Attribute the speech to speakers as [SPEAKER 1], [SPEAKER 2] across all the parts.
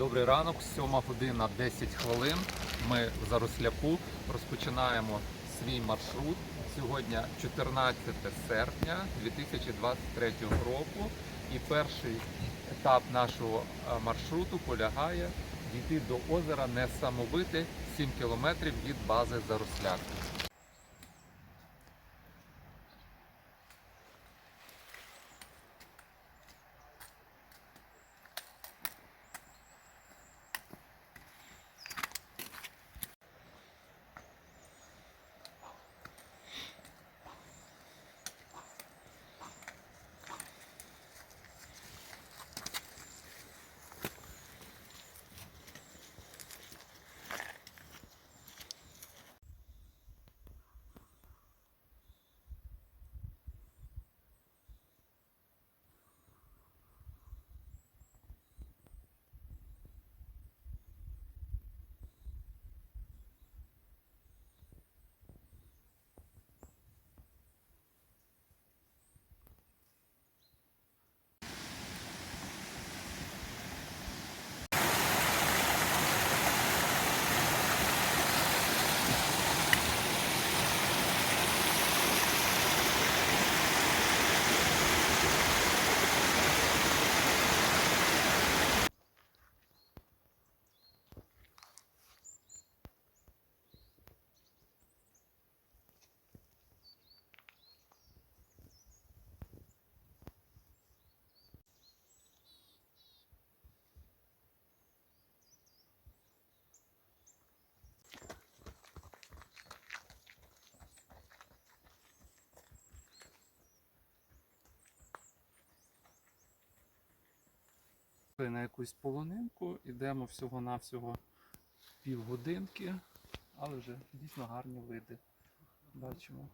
[SPEAKER 1] Добрий ранок, 7 година 10 хвилин. Ми в Заросляку розпочинаємо свій маршрут. Сьогодні 14 серпня 2023 року. І перший етап нашого е, маршруту полягає дійти до озера Несамовите 7 кілометрів від бази Заросляк. На якусь полонинку, йдемо всього-навсього півгодинки, але вже дійсно гарні види. Бачимо.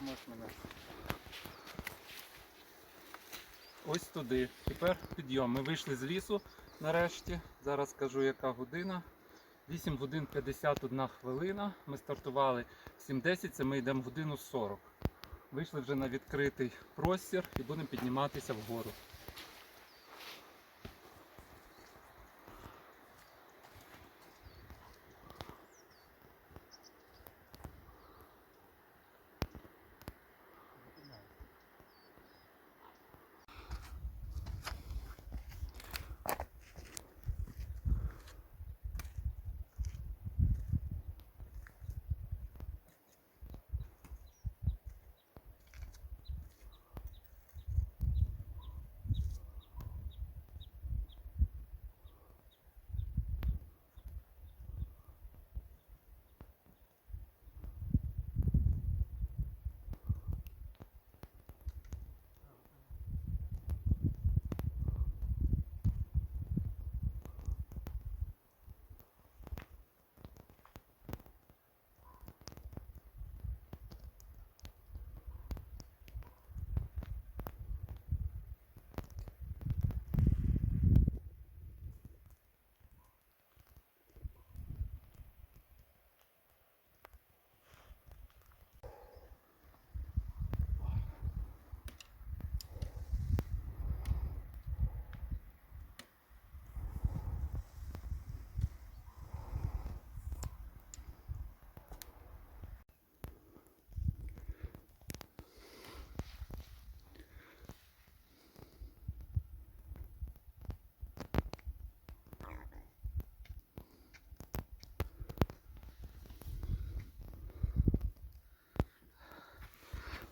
[SPEAKER 1] Можеш мене. Ось туди. Тепер підйом. Ми вийшли з лісу нарешті. Зараз скажу, яка година. 8 годин 51 хвилина. Ми стартували в 7.10, це ми йдемо годину 40. Вийшли вже на відкритий простір і будемо підніматися вгору. –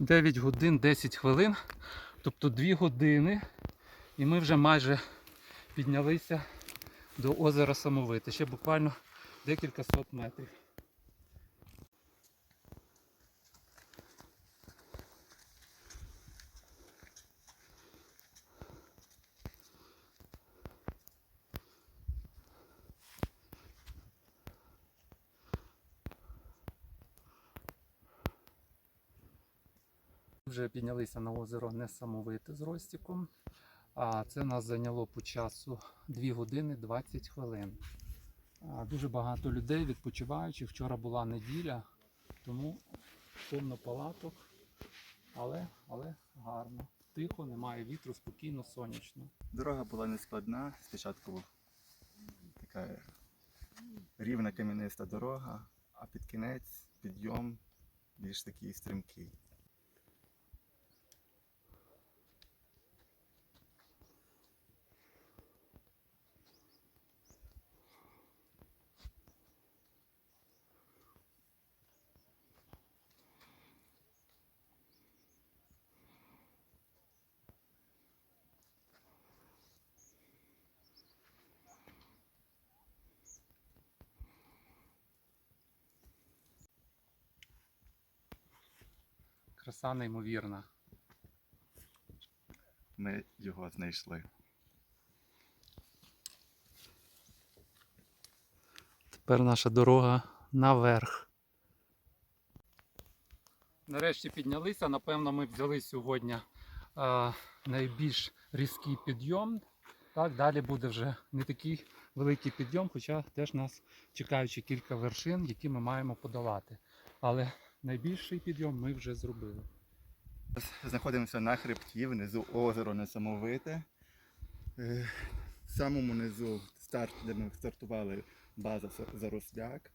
[SPEAKER 1] 9 годин 10 хвилин, тобто 2 години, і ми вже майже піднялися до озера Самовите. Ще буквально декілька сот метрів. Вже піднялися на озеро Несамовите з Ростіком. А це нас зайняло по часу 2 години 20 хвилин. Дуже багато людей відпочиваючих. Вчора була неділя, тому повно палаток, але, але гарно. Тихо, немає вітру, спокійно, сонячно.
[SPEAKER 2] Дорога була не складна. Спочатку така рівна кам'яниста дорога, а під кінець підйом більш такий стрімкий.
[SPEAKER 1] Краса неймовірна.
[SPEAKER 2] Ми його знайшли.
[SPEAKER 1] Тепер наша дорога наверх. Нарешті піднялися. Напевно, ми взяли сьогодні а, найбільш різкий підйом. Так, далі буде вже не такий великий підйом, хоча теж нас чекаючи кілька вершин, які ми маємо подолати. Але найбільший підйом ми вже зробили.
[SPEAKER 2] Знаходимося на хребті, внизу озеро несамовите. Е, В самому низу старт, де ми стартували, база Заросляк.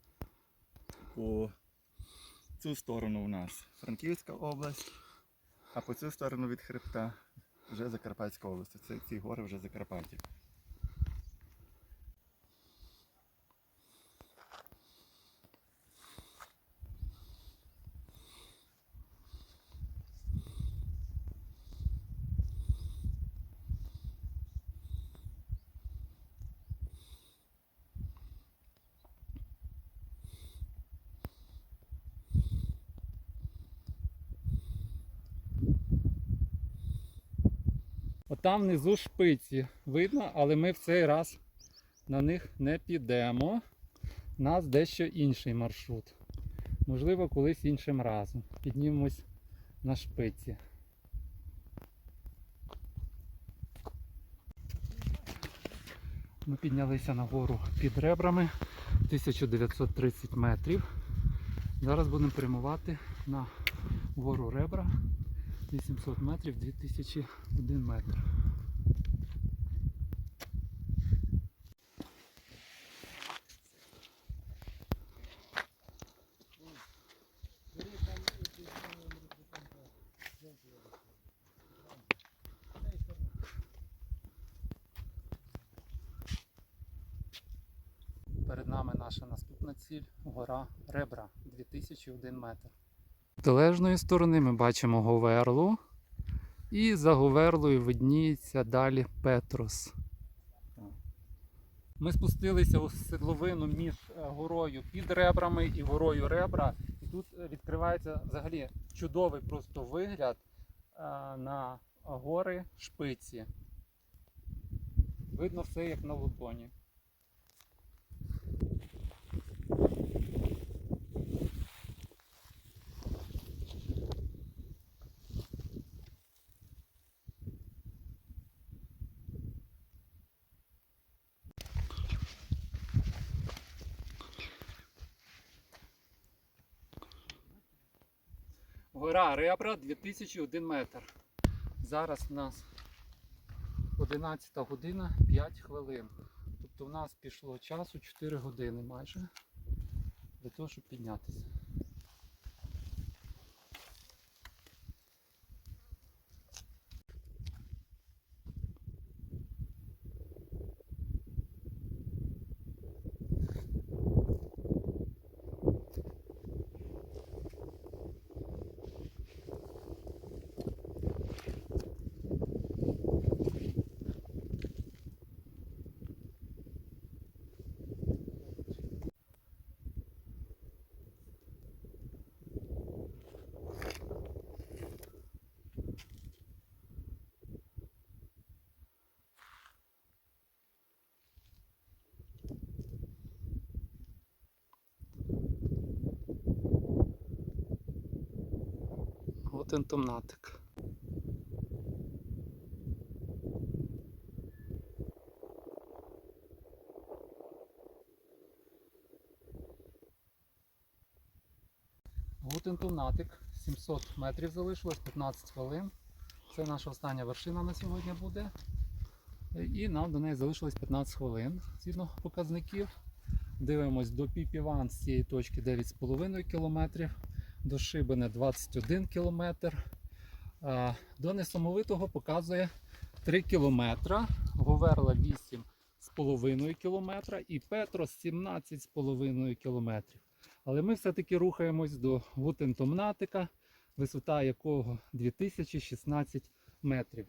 [SPEAKER 2] По цю сторону у нас Франківська область, а по цю сторону від хребта вже Закарпатська область. Це ці гори вже Закарпаття.
[SPEAKER 1] Отам внизу шпиці видно, але ми в цей раз на них не підемо. У нас дещо інший маршрут. Можливо, колись іншим разом. Піднімемось на шпиці. Ми піднялися на гору під ребрами 1930 метрів. Зараз будемо прямувати на гору ребра 800 метрів 2001 метр. Нами наша наступна ціль гора Ребра 2001 метр. З Протилежної сторони ми бачимо Говерлу, і за Говерлою видніється далі Петрос. Ми спустилися у седловину між е, горою під ребрами і горою ребра. І тут е, відкривається взагалі чудовий просто вигляд е, на гори шпиці. Видно все як на лутоні. Гора Ребра 2001 метр. Зараз у нас 11 година 5 хвилин. Тобто в нас пішло часу 4 години майже для того, щоб піднятися. От ентомнатик. От ентомнатик. 700 метрів залишилось, 15 хвилин. Це наша остання вершина на сьогодні буде. І нам до неї залишилось 15 хвилин згідно показників. Дивимось до Піпіван з цієї точки 9,5 км, до Шибене 21 км. До несамовитого показує 3 км, Говерла 8,5 км і Петрос 17,5 км. Але ми все-таки рухаємось до Гутентомнатика, висота якого 2016 метрів.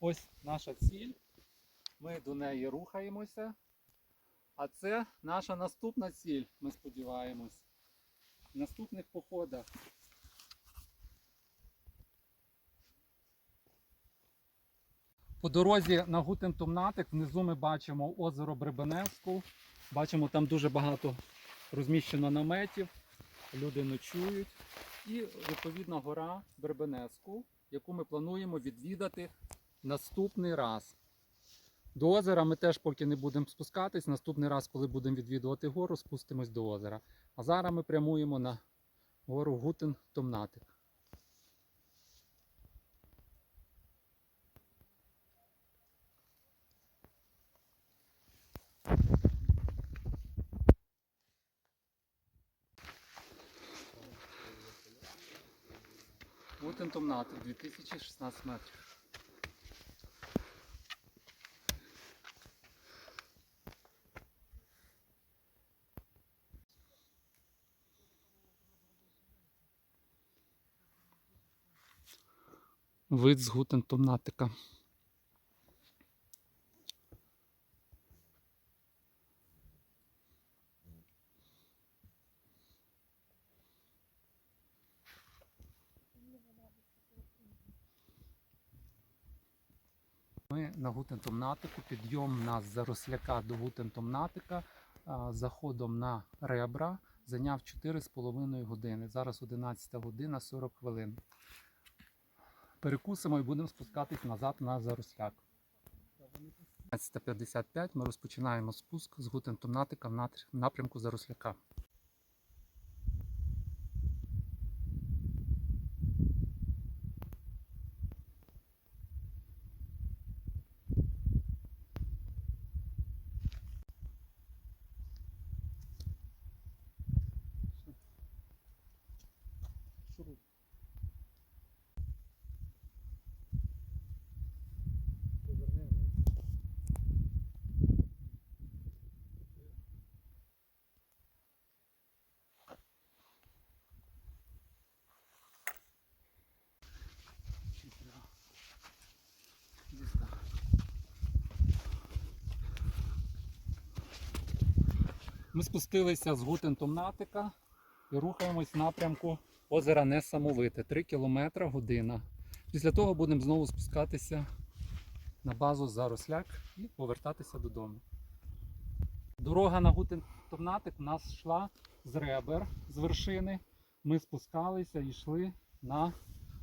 [SPEAKER 1] Ось наша ціль. Ми до неї рухаємося. А це наша наступна ціль, ми сподіваємось. В наступних походах. По дорозі на Гутентомнатик внизу ми бачимо озеро Бребеневську. Бачимо, там дуже багато розміщено наметів, люди ночують. І відповідна гора Бребеневську, яку ми плануємо відвідати наступний раз. До озера ми теж поки не будемо спускатись. Наступний раз, коли будемо відвідувати гору, спустимось до озера. А зараз ми прямуємо на гору Гутен Томнатик. Гутен Томнатик 2016 метрів. Вид з Гутентомнатика. Ми на Гутентомнатику, підйом нас з Заросляка до Гутентомнатика, заходом на ребра зайняв 4,5 години. Зараз 11 година 40 хвилин. Перекусимо і будемо спускатись назад на Заросляк. 15.55 ми розпочинаємо спуск з Гутентомнатика в напрямку Заросляка. Ми спустилися з Гутентомнатика і рухаємось в напрямку озера Несамовите. 3 км година. Після того будемо знову спускатися на базу Заросляк і повертатися додому. Дорога на Гутентомнатик у нас йшла з ребер з вершини. Ми спускалися і йшли на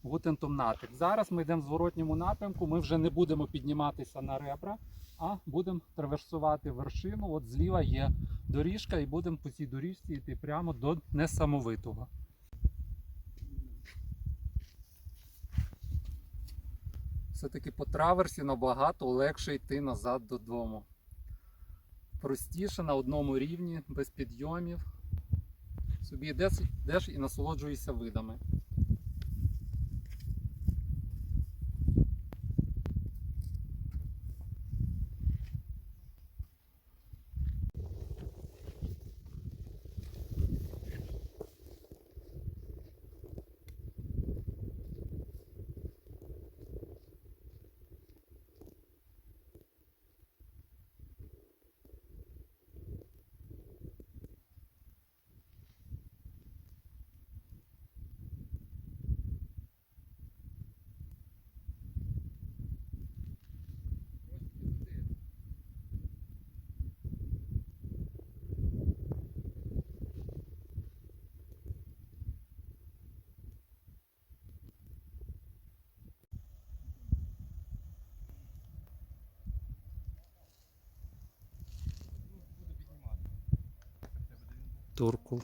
[SPEAKER 1] Гутентомнатик. Зараз ми йдемо в зворотньому напрямку. Ми вже не будемо підніматися на ребра, а будемо траверсувати вершину. От зліва є доріжка, і будемо по цій доріжці йти прямо до несамовитого. Все-таки по траверсі набагато легше йти назад додому. Простіше на одному рівні, без підйомів. Собі йдеш, йдеш і насолоджуєшся видами. cool.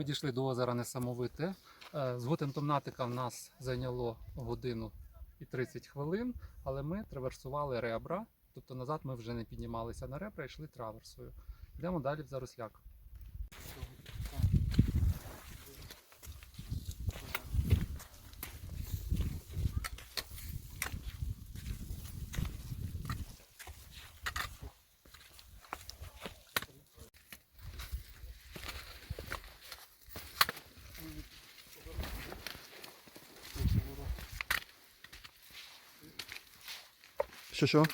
[SPEAKER 1] Ми дійшли до озера Несамовите. Е, З Гутентомнатика в нас зайняло годину і 30 хвилин, але ми траверсували ребра, тобто назад ми вже не піднімалися на ребра, йшли траверсою. Йдемо далі в Заросляк.
[SPEAKER 3] Що що?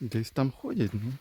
[SPEAKER 3] Десь там ходять, ну.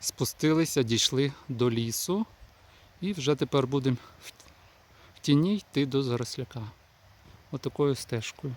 [SPEAKER 3] Спустилися, дійшли до лісу і вже тепер будемо в тіні йти до Заросляка. Отакою стежкою.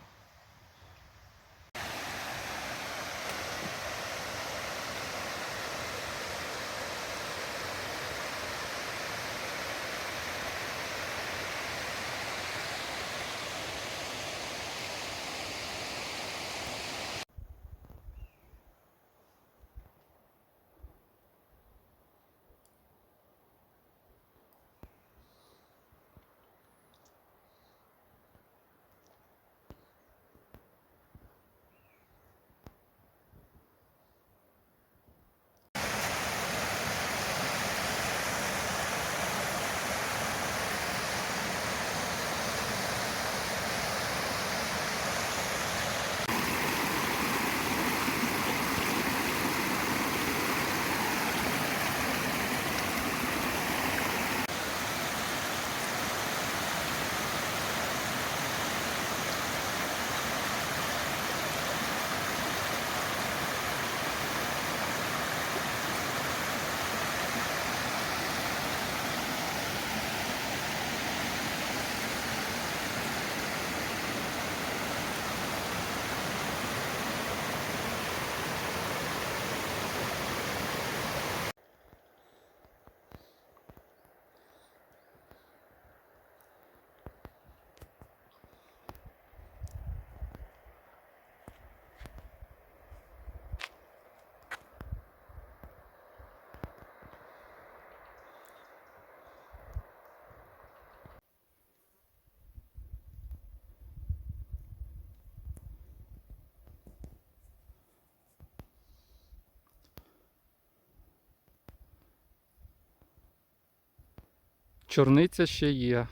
[SPEAKER 1] Чорниця ще є.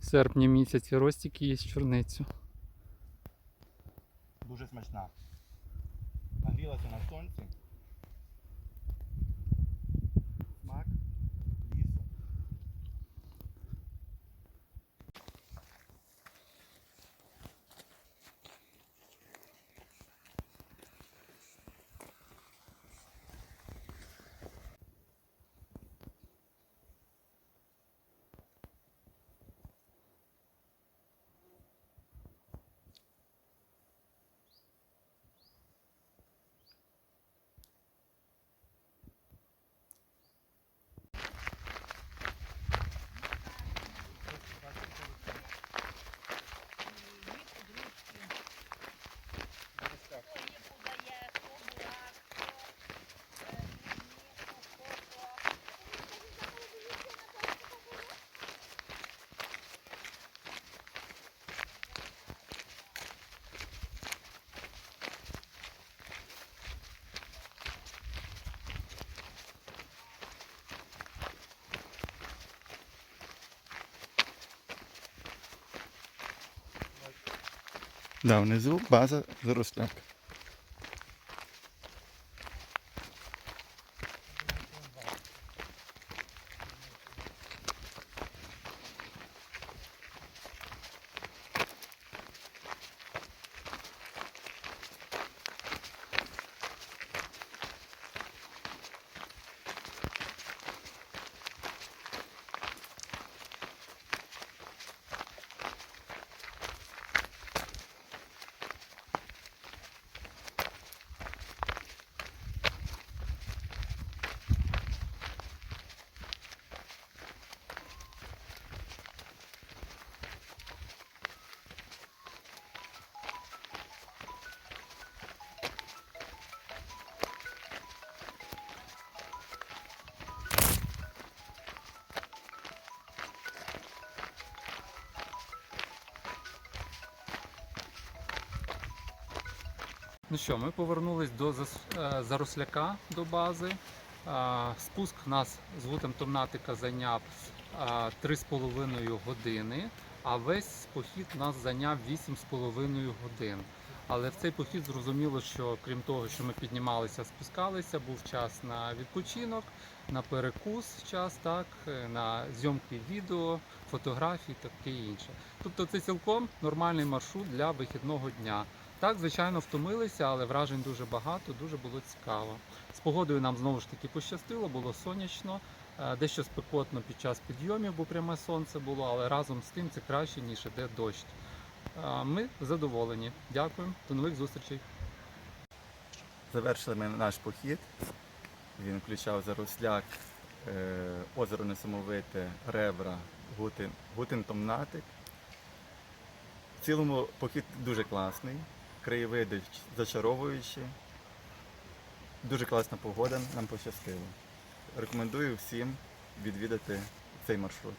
[SPEAKER 1] В серпні місяці ростики є з чорницю.
[SPEAKER 2] Дуже смачна. Нагрілася на сонці. Смак лісу. Да, внизу база заросляк.
[SPEAKER 1] Ну що, ми повернулись до е, заросляка до бази. Спуск нас з гутем томнатика зайняв 3,5 години, а весь похід нас зайняв 8,5 годин. Але в цей похід зрозуміло, що крім того, що ми піднімалися, спускалися, був час на відпочинок, на перекус, час так, е, на зйомки відео, фотографії та таке інше. Тобто це цілком нормальний маршрут для вихідного дня. Так, звичайно, втомилися, але вражень дуже багато, дуже було цікаво. З погодою нам знову ж таки пощастило, було сонячно, е, дещо спекотно під час підйомів, бо пряме сонце було, але разом з тим це краще, ніж іде дощ. Е, Ми задоволені. Дякую, до нових зустрічей.
[SPEAKER 2] Завершили ми наш похід. Він включав заросляк, е, озеро Несамовите, Ребра, Гутин, Гутин Томнатик. В цілому похід дуже класний, краєвиди зачаровуючі. Дуже класна погода, нам пощастило. Рекомендую всім відвідати цей маршрут.